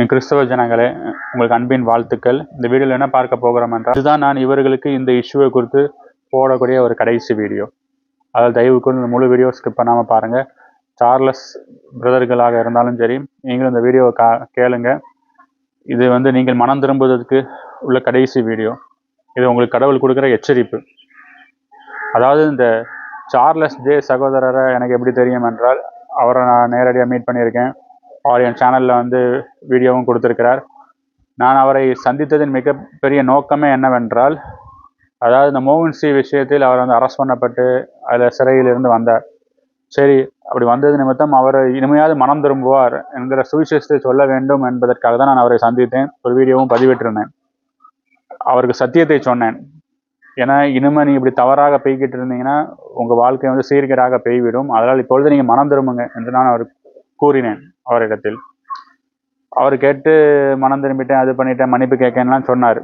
என் கிறிஸ்தவ ஜனங்களே உங்களுக்கு அன்பின் வாழ்த்துக்கள். இந்த வீடியோவில் என்ன பார்க்க போகிறோம் என்றால் இதுதான் நான் இவர்களுக்கு இந்த இஷ்யூவை குறித்து போடக்கூடிய ஒரு கடைசி வீடியோ. அதில் தயவுக்கு இந்த முழு வீடியோ ஸ்கிப் பண்ணாமல் பாருங்கள் சார்லஸ் பிரதர்களாக இருந்தாலும் சரி நீங்களும் இந்த வீடியோவை கா கேளுங்க. இது வந்து நீங்கள் மனம் திரும்புவதற்கு உள்ள கடைசி வீடியோ. இது உங்களுக்கு கடவுள் கொடுக்குற எச்சரிப்பு. அதாவது இந்த சார்லஸ் ஜே சகோதரரை எனக்கு எப்படி தெரியும் என்றால் அவரை நான் நேரடியாக மீட் பண்ணியிருக்கேன். அவர் என் சேனலில் வந்து வீடியோவும் கொடுத்துருக்கிறார். நான் அவரை சந்தித்ததின் மிகப்பெரிய நோக்கமே என்னவென்றால் அதாவது இந்த மோகன் சி விஷயத்தில் அவர் வந்து அரெஸ்ட் பண்ணப்பட்டு அதில் சிறையிலிருந்து வந்தார். சரி அப்படி வந்தது நிமித்தம் அவர் இனிமையாவது மனம் திரும்புவார் என்கிற சுவிசேஷத்தை சொல்ல வேண்டும் என்பதற்காக தான் நான் அவரை சந்தித்தேன். ஒரு வீடியோவும் பதிவிட்டிருந்தேன். அவருக்கு சத்தியத்தை சொன்னேன். ஏன்னா இனிமே நீ இப்படி தவறாக பெய்கிட்டு இருந்தீங்கன்னா உங்கள் வாழ்க்கை வந்து சீர்கேடாக பெய்விடும். அதனால் இப்பொழுது நீங்கள் மனம் திரும்புங்க என்று நான் அவர் கூறினேன். அவரிடத்தில். அவர் கேட்டு மனம் திரும்பிட்டேன் அது பண்ணிட்டேன் மன்னிப்பு கேட்கலாம் சொன்னார்.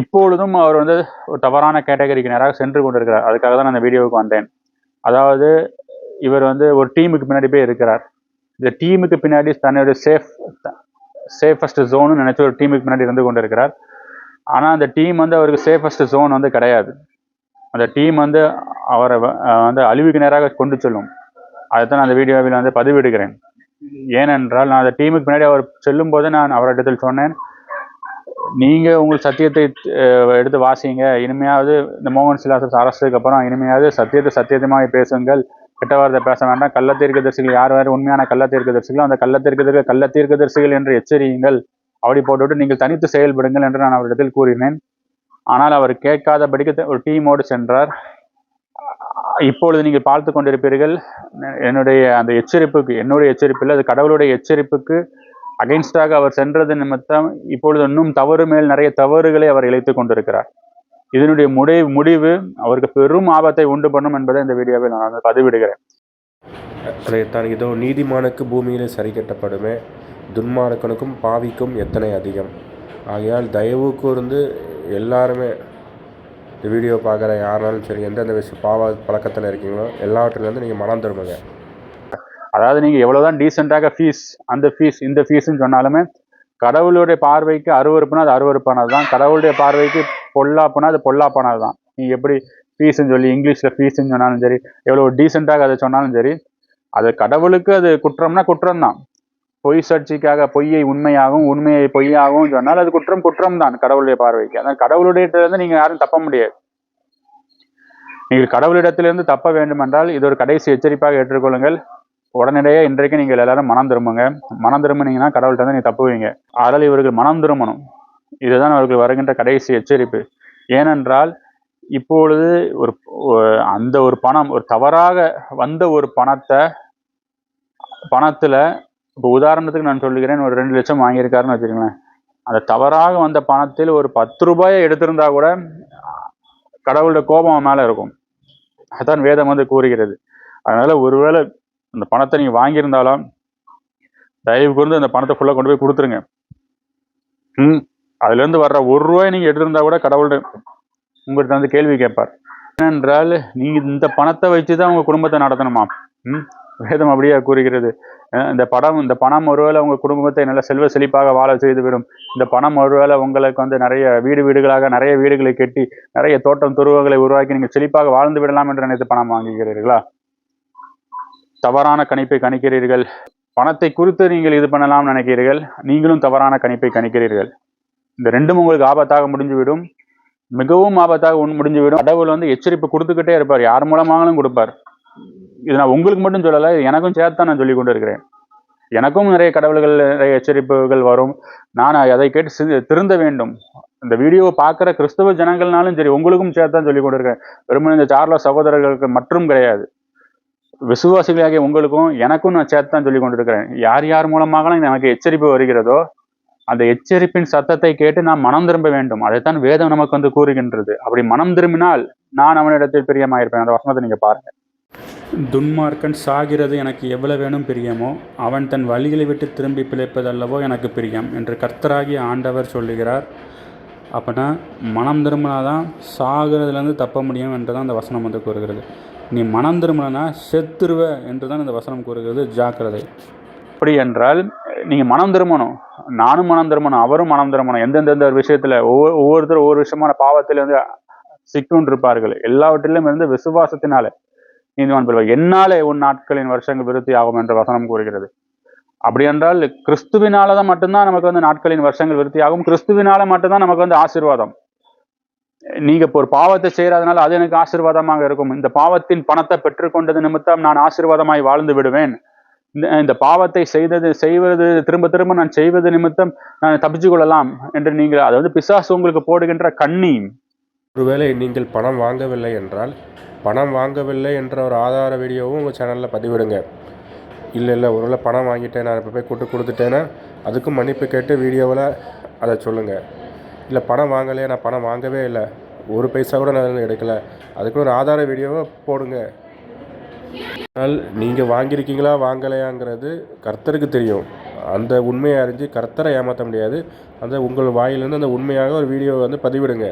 இப்பொழுதும் அவர் வந்து ஒரு தவறான கேட்டகரிக்கு நேராக சென்று கொண்டிருக்கிறார். அதுக்காக தான் நான் அந்த வீடியோவுக்கு வந்தேன். அதாவது இவர் வந்து ஒரு டீமுக்கு பின்னாடி போய் இருக்கிறார். இந்த டீமுக்கு பின்னாடி தன்னுடைய சேஃப் சேஃபஸ்ட் ஜோன்னு நினச்சி ஒரு டீமுக்கு பின்னாடி இருந்து கொண்டு இருக்கிறார் ஆனால் அந்த டீம் வந்து அவருக்கு சேஃபஸ்ட் ஜோன் வந்து கிடையாது. அந்த டீம் வந்து அவரை வந்து அழிவுக்கு நேராக கொண்டு செல்லும். அதைத்தான் நான் அந்த வீடியோவில் வந்து பதிவிடுகிறேன். ஏனென்றால் நான் அந்த டீமுக்கு பின்னாடி அவர் செல்லும் போது நான் அவரிடத்தில் சொன்னேன் நீங்கள் உங்கள் சத்தியத்தை எடுத்து வாசிங்க. இனிமையாவது இந்த மோகன் சிலாசஸ் அரசுக்கு அப்புறம் இனிமையாவது சத்தியத்தை சத்தியத்தமாக பேசுங்கள். கெட்ட வார்த்தை பேச வேண்டாம். கள்ள தீர்க்கதரிசிகள் யார் வேறு உண்மையான கள்ள தீர்க்கதரிசிகளோ அந்த கள்ள தீர்க்கதர்கள் கள்ள தீர்க்கதரிசிகள் என்று எச்சரியுங்கள். அப்படி போட்டுவிட்டு நீங்கள் தனித்து செயல்படுங்கள் என்று நான் அவரிடத்தில் கூறினேன். ஆனால் அவர் கேட்காதபடிக்கு ஒரு டீமோடு சென்றார். இப்பொழுது நீங்கள் பார்த்து கொண்டிருப்பீர்கள் என்னுடைய அந்த எச்சரிப்புக்கு என்னுடைய எச்சரிப்பில் அது கடவுளுடைய எச்சரிப்புக்கு அகைன்ஸ்டாக அவர் சென்றது நிமித்தம் இப்பொழுது இன்னும் தவறு மேல் நிறைய தவறுகளை அவர் இழைத்து கொண்டிருக்கிறார். இதனுடைய முடிவு முடிவு அவருக்கு பெரும் ஆபத்தை உண்டு பண்ணும் என்பதை இந்த வீடியோவில் நான் வந்து பதிவிடுகிறேன். அதைத்தான் இதோ நீதிமானுக்கு பூமியிலே சரி கட்டப்படுமே துன்மார்க்கனுக்கும் பாவிக்கும் எத்தனை அதிகம். ஆகையால் தயவு கூர்ந்து எல்லாருமே இந்த வீடியோ பார்க்குற யாருனாலும் சரி எந்தெந்த விஷயம் பாவ பழக்கத்தில் இருக்கீங்களோ எல்லாவற்றிலேருந்து நீங்கள் மனம் திரும்புங்க. அதாவது நீங்கள் எவ்வளோதான் டீசெண்டாக ஃபீஸ் அந்த ஃபீஸ் இந்த ஃபீஸ்ன்னு சொன்னாலுமே கடவுளுடைய பார்வைக்கு அருவருப்புனா அது அருவறுப்பானது தான் கடவுளுடைய பார்வைக்கு பொல்லாப்புனா அது பொல்லாப்பானது தான் நீங்கள் எப்படி ஃபீஸ்ன்னு சொல்லி இங்கிலீஷில் ஃபீஸ்ன்னு சொன்னாலும் சரி எவ்வளோ டீசெண்டாக அதை சொன்னாலும் சரி அது கடவுளுக்கு அது குற்றம்னா குற்றம் தான் பொய் சர்ச்சைக்காக பொய்யை உண்மையாகவும் உண்மையை பொய்யாகவும் சொன்னால் அது குற்றம் குற்றம் தான் கடவுளுடைய பார்வைக்கு. அதான் கடவுளுடைய நீங்கள் யாரும் தப்ப முடியாது. நீங்கள் கடவுளிடத்திலிருந்து தப்ப வேண்டுமென்றால் இது ஒரு கடைசி எச்சரிப்பாக ஏற்றுக்கொள்ளுங்கள். உடனடியே இன்றைக்கு நீங்கள் எல்லாரும் மனம் திரும்புங்க. மனம் திரும்பினீங்கன்னா கடவுள்கிட்ட வந்து நீ தப்புவீங்க. அதனால் இவர்கள் மனம் திரும்பணும். இதுதான் அவர்கள் வருகின்ற கடைசி எச்சரிப்பு. ஏனென்றால் இப்பொழுது ஒரு அந்த ஒரு பணம் ஒரு தவறாக வந்த ஒரு பணத்தை பணத்துல இப்போ உதாரணத்துக்கு நான் சொல்லுகிறேன் ஒரு ரெண்டு லட்சம் வாங்கியிருக்காருன்னு வச்சுக்கோங்களேன். அந்த தவறாக வந்த பணத்தில் ஒரு பத்து ரூபாயை எடுத்திருந்தா கூட கடவுளுடைய கோபம் மேலே இருக்கும். அதுதான் வேதம் வந்து கூறுகிறது. அதனால ஒருவேளை அந்த பணத்தை நீங்கள் வாங்கியிருந்தாலும் தயவு கூர்ந்து அந்த பணத்தை ஃபுல்லாக கொண்டு போய் கொடுத்துருங்க. ம் அதுலேருந்து வர்ற ஒரு ரூபாய் நீங்கள் எடுத்திருந்தா கூட கடவுள்கிட்ட உங்கள்கிட்ட வந்து கேள்வி கேட்பார். ஏனென்றால் நீங்கள் இந்த பணத்தை வச்சு தான் உங்கள் குடும்பத்தை நடத்தணுமா ம் வேதம் அப்படியே கூறுகிறது. இந்த படம் இந்த பணம் ஒருவேளை உங்க குடும்பத்தை நல்ல செல்வ செழிப்பாக வாழ செய்துவிடும். இந்த பணம் ஒருவேளை உங்களுக்கு வந்து நிறைய வீடு வீடுகளாக நிறைய வீடுகளை கட்டி நிறைய தோட்டம் துருவங்களை உருவாக்கி நீங்க செழிப்பாக வாழ்ந்து விடலாம் என்று நினைத்து பணம் வாங்குகிறீர்களா? தவறான கணிப்பை கணிக்கிறீர்கள். பணத்தை குறித்து நீங்கள் இது பண்ணலாம் நினைக்கிறீர்கள். நீங்களும் தவறான கணிப்பை கணிக்கிறீர்கள். இந்த ரெண்டும் உங்களுக்கு ஆபத்தாக முடிஞ்சுவிடும் மிகவும் ஆபத்தாக முடிஞ்சுவிடும் கடவுள் வந்து எச்சரிப்பு கொடுத்துக்கிட்டே இருப்பார். யார் மூலமாகவும் கொடுப்பார். இது நான் உங்களுக்கு மட்டும் சொல்லலை எனக்கும் சேர்த்து நான் சொல்லி கொண்டு இருக்கிறேன் எனக்கும் நிறைய கடவுள்கள் நிறைய எச்சரிப்புகள் வரும். நான் அதை கேட்டு திருந்த வேண்டும். இந்த வீடியோவை பார்க்குற கிறிஸ்தவ ஜனங்கள்னாலும் சரி உங்களுக்கும் சேர்த்து தான் சொல்லி கொண்டு இருக்கேன் வெறுமனே இந்த சார்ல சகோதரர்களுக்கு மற்றும் கிடையாது. விசுவாசிகளாகிய உங்களுக்கும் எனக்கும் நான் சேர்த்து தான் சொல்லி கொண்டிருக்கிறேன். யார் யார் மூலமாக எனக்கு எச்சரிப்பு வருகிறதோ அந்த எச்சரிப்பின் சத்தத்தை கேட்டு நாம் மனம் திரும்ப வேண்டும். அதைத்தான் வேதம் நமக்கு வந்து கூறுகின்றது. அப்படி மனம் திரும்பினால் நான் அவனிடத்தில் பிரியமாயிருப்பேன். அந்த வசனத்தை நீங்க பாருங்க. துன்மார்க்கன் சாகிறது எனக்கு எவ்வளவு வேணும் பிரியமோ அவன் தன் வழிகளை விட்டு திரும்பி பிழைப்பதல்லவோ எனக்கு பிரியம் என்று கர்த்தராகிய ஆண்டவர் சொல்லுகிறார். அப்படின்னா மனம் திரும்பினாதான் சாகிறதுலேருந்து தப்ப முடியும் என்று தான் அந்த வசனம் வந்து கூறுகிறது. நீ மனம் திரும்பினா செத்துருவ என்று தான் இந்த வசனம் கூறுகிறது. ஜாக்கிரதை. அப்படி என்றால் நீங்கள் மனம் திரும்பணும். நானும் மனம் திரும்பணும் அவரும் மனம் திரும்பணும். எந்தெந்த விஷயத்தில் ஒவ்வொரு ஒவ்வொருத்தரும் ஒவ்வொரு விஷயமான பாவத்தில் வந்து சிக்குண்டு இருப்பார்கள் எல்லாவற்றிலும் இருந்து விசுவாசத்தினால. நீதிமான் பெறுவார் என்னாலே உன் நாட்களின் வருஷங்கள் விருத்தி ஆகும் என்ற வசனம் கூறுகிறது. அப்படி என்றால் கிறிஸ்துவினாலதான் மட்டும்தான் நமக்கு வந்து நாட்களின் வருஷங்கள் விருத்தி ஆகும். கிறிஸ்துவினால மட்டும்தான் நமக்கு வந்து ஆசீர்வாதம். நீங்க இப்போ ஒரு பாவத்தை செய்யறதுனால அது எனக்கு ஆசீர்வாதமாக இருக்கும். இந்த பாவத்தின் பணத்தை பெற்றுக்கொண்டது நிமித்தம் நான் ஆசீர்வாதமாய் வாழ்ந்து விடுவேன். இந்த இந்த பாவத்தை செய்தது செய்வது திரும்ப திரும்ப நான் செய்வது நிமித்தம் நான் தப்பிச்சு கொள்ளலாம் என்று நீங்கள் அதாவது பிசாசு உங்களுக்கு போடுகின்ற கண்ணி ஒருவேளை நீங்கள் பணம் வாங்கவில்லை என்றால் பணம் வாங்கவில்லை என்ற ஒரு ஆதார வீடியோவும் உங்கள் சேனலில் பதிவிடுங்க. இல்லை இல்லை ஒருவேளை பணம் வாங்கிட்டேன் நான் இப்போ போய் கூட்டு கொடுத்துட்டேன்னா அதுக்கும் மன்னிப்பு கேட்டு வீடியோவில் அதை சொல்லுங்கள் இல்லை பணம் வாங்கலையே நான் பணம் வாங்கவே இல்லை. ஒரு பைசா கூட நான் அதுல எடுக்கல. அதுக்கு ஒரு ஆதார வீடியோவை போடுங்க. ஆனால் நீங்கள் வாங்கியிருக்கீங்களா வாங்கலையாங்கிறது கர்த்தருக்கு தெரியும். அந்த உண்மையை அறிஞ்சு கர்த்தரை ஏமாற்ற முடியாது. அந்த உங்கள் வாயிலேருந்து அந்த உண்மையாக ஒரு வீடியோவை வந்து பதிவிடுங்க.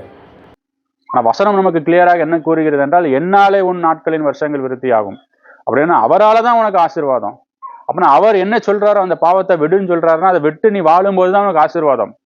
வசனம் நமக்கு கிளியராக என்ன கூறுகிறது என்றால் என்னாலே உன் நாட்களின் வருஷங்கள் விருத்தி ஆகும் அப்படின்னா அவரால் தான் உனக்கு ஆசீர்வாதம். அப்படின்னா அவர் என்ன சொல்றாரோ அந்த பாவத்தை விடுன்னு சொல்றாருன்னா அதை விட்டு நீ வாழும்போது தான் உனக்கு ஆசீர்வாதம்.